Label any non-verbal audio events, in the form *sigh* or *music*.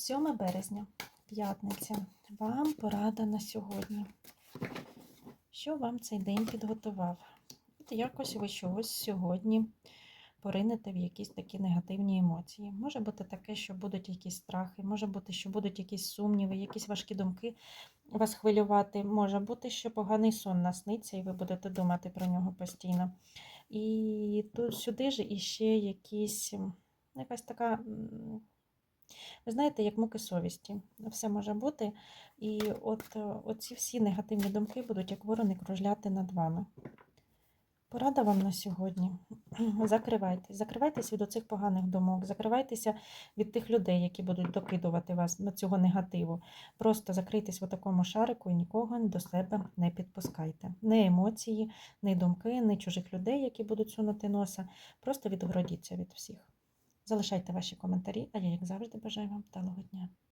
7 березня, п'ятниця. Вам порада на сьогодні. Що вам цей день підготував? От якось ви чогось сьогодні поринете в якісь такі негативні емоції. Може бути таке, що будуть якісь страхи, може бути, що будуть якісь сумніви, якісь важкі думки вас хвилювати. Може бути, що поганий сон насниться, і ви будете думати про нього постійно. І тут сюди ж іще якісь, якась така, ви знаєте, як муки совісті. Все може бути. І от е, оці всі негативні думки будуть, як ворони, кружляти над вами. Порада вам на сьогодні. *clears throat* Закривайтесь. Закривайтесь від оцих поганих думок, закривайтеся від тих людей, які будуть докидувати вас до цього негативу. Просто закрийтесь в такому шарику і нікого до себе не підпускайте. Не емоції, не думки, не чужих людей, які будуть сунути носа. Просто відгородіться від всіх. Залишайте ваші коментарі, а я, як завжди, бажаю вам вдалого дня.